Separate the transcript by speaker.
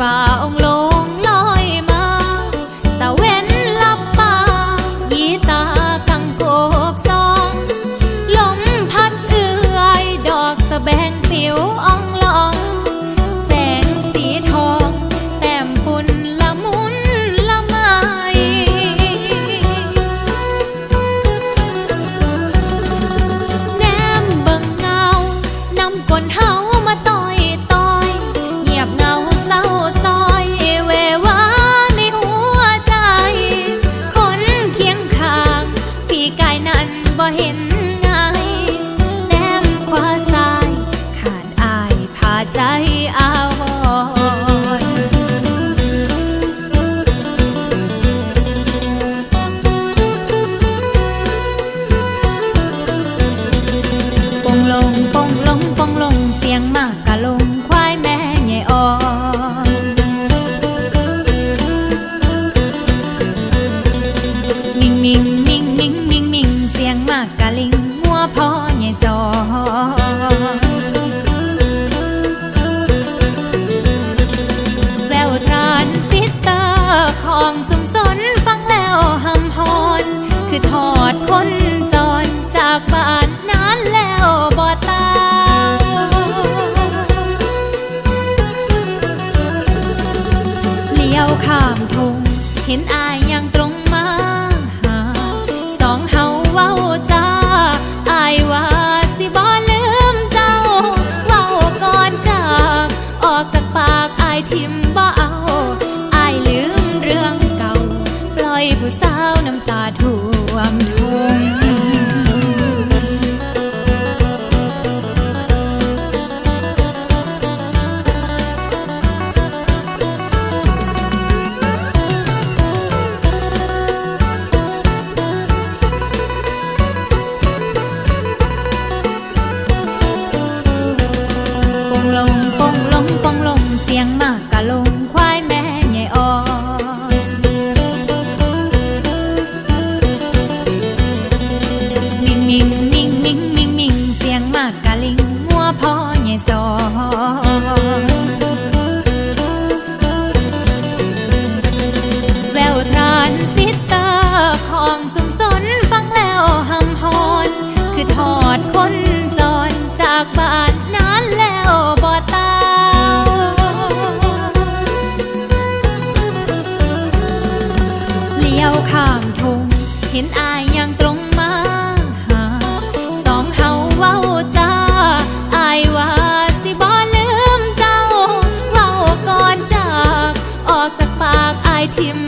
Speaker 1: ฝ่าองค์ลง กกะลิงงัวพ่อใหญ่สอนแววทรานซิสเตอร์ของสมสนฟังแล้วหำฮอน คือทอดคนจรจากบ้านนานแล้วบ่ตาเลี้ยวข้ามทงเห็นอายยังตรง ฟังแล้วหำฮอน คือทอดคนจรจากบ้านนานแล้วบ่ตาเลี้ยวข้ามทุ่งเห็นอายยังตรงมาหาสองเฮาเว้าจ้าอายว่าสิบ่ลืมเจ้า เว้าก่อนจาก ออกจากปากอายทิม